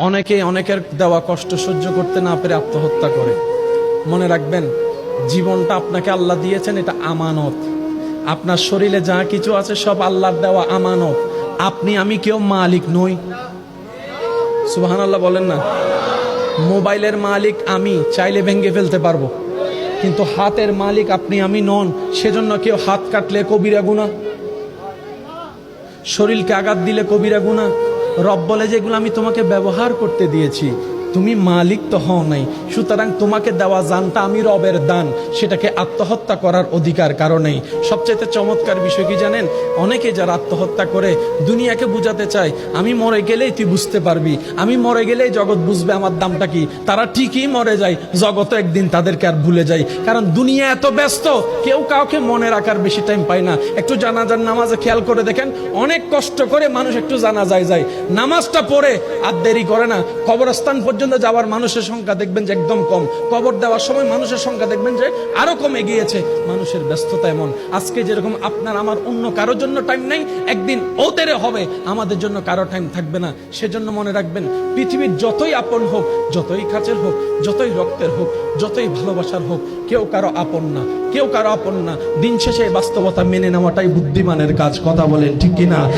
অনেকে অনেকের দেওয়া কষ্ট সহ্য করতে না পেরে আত্মহত্যা করে। মনে রাখবেন, জীবনটা আপনাকে আল্লাহ দিয়েছেন, এটা আমানত। আপনার শরীরে যা কিছু আছে সব আল্লাহর দেওয়া আমানত। আপনি, আমি কেউ মালিক নই। সুবাহান আল্লাহ বলেন না, মোবাইলের মালিক আমি, চাইলে ভেঙে ফেলতে পারব। কিন্তু হাতের মালিক আপনি, আমি নন, সেজন্য কেউ হাত কাটলে কবিরা গুণা শরীরকে আঘাত দিলে কবিরা গুণা রব বলে যেগুলো আমি তোমাকে ব্যবহার করতে দিয়েছি। তুমি মালিক তো হও নাই। সুতরাং তোমাকে দেওয়া জানটা আমি রবের দান। সেটাকে আত্মহত্যা করার অধিকার কারণেই সবচেয়ে চমৎকার বিষয় কি জানেন? অনেকে যারা আত্মহত্যা করে দুনিয়াকে বুঝাতে চায়, আমি মরে গেলেই তুই বুঝতে পারবি। আমি মরে গেলেই জগৎ বুঝবে আমার দামটা কি? তারা ঠিকই মরে যায়। জগৎ একদিন তাদেরকে আর ভুলে যায়। কারণ দুনিয়া এত ব্যস্ত, কেউ কাউকে মনে রাখার বেশি টাইম পায় না। একটু জানাজার নামাজে খেয়াল করে দেখেন, অনেক কষ্ট করে মানুষ একটু জানা যায় যায়। নামাজটা পড়ে আর দেরি করে না। কবরস্থান পর্যন্ত যাওয়ার মানুষের সংখ্যা দেখবেন যে একদম কম। কবর দেওয়ার সময় মানুষের সংখ্যা দেখবেন যে আরও কমে গিয়েছে। মানুষের ব্যস্ততা এমন। আজকে যেরকম আপনার আমার অন্য কারোর জন্য টাইম নাই, একদিন ওদের হবে। আমাদের জন্য কারও টাইম থাকবে না। সেজন্য মনে রাখবেন, পৃথিবীর যতই আপন হোক, যতই কাছের হোক, যতই রক্তের হোক, যতই ভালোবাসার হোক, কেউ কারও আপন না। কেউ কারও আপন না। দিন শেষে বাস্তবতা মেনে নেওয়াটাই বুদ্ধিমানের কাজ। কথা বলেন ঠিক কিনা?